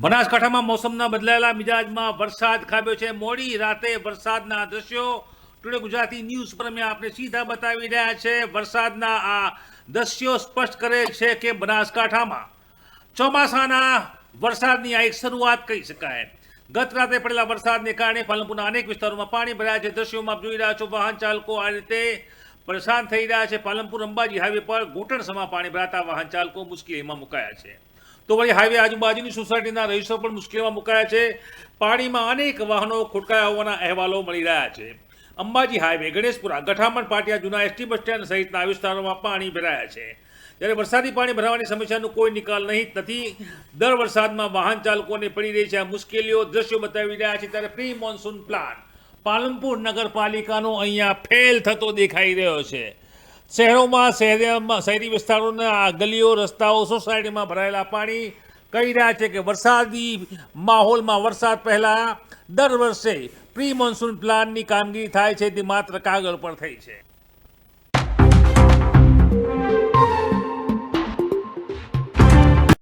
બનાસકાંઠામાં મોસમના બદલાયેલા મિજાજમાં વરસાદ ખાબ્યો છે. મોડી રાતે વરસાદના દ્રશ્યો. ટુડે ગુજરાતી ન્યૂઝ પર અમે આપણે સીધા બતાવી રહ્યા છે. વરસાદના આ દ્રશ્યો સ્પષ્ટ કરે છે કે બનાસકાંઠામાં ચોમાસાના વરસાદની આ એક શરૂઆત કહી શકાય. ગત રાતે પડેલા વરસાદને કારણે પાલનપુરના અનેક વિસ્તારોમાં પાણી ભરાયા છે. દ્રશ્યોમાં જોઈ રહ્યા છો, વાહન ચાલકો આ રીતે પરેશાન થઈ રહ્યા છે. પાલનપુર અંબાજી હાઈવે પર ઘૂંટણસમાં પાણી ભરાતા વાહન ચાલકો મુશ્કેલીમાં મુકાયા છે. તો વળી હાઈવે આજુબાજુની સોસાયટીના રહીશો પણ મુશ્કેલીમાં મુકાયા છે. પાણીમાં અનેક વાહનો ખોટકાયા હોવાના અહેવાલો મળી રહ્યા છે. અંબાજી હાઈવે ગણેશપુરા, ગઠામણ, પાટિયા, જૂના એસટી બસ સ્ટેન્ડ સહિતના વિસ્તારોમાં પાણી ભરાયા છે. જ્યારે વરસાદી પાણી ભરાવાની સમસ્યાનો કોઈ નિકાલ નહીં નથી દર વરસાદમાં વાહન ચાલકોને પડી રહી છે આ મુશ્કેલીઓ. દ્રશ્યો બતાવી રહ્યા છે ત્યારે પ્રી મોન્સૂન પ્લાન પાલનપુર નગરપાલિકાનો અહીંયા ફેલ થતો દેખાઈ રહ્યો છે. શહેરોમાં, શહેરમાં, શહેરી વિસ્તારોના ગલીઓ, રસ્તાઓ, સોસાયટીમાં ભરાયેલા પાણી કહી રહ્યા છે કે વરસાદી માહોલમાં વરસાદ પહેલાં દર વર્ષે પ્રી મોન્સૂન પ્લાનની કામગીરી થાય છે, તે માત્ર કાગળ પર થઈ છે.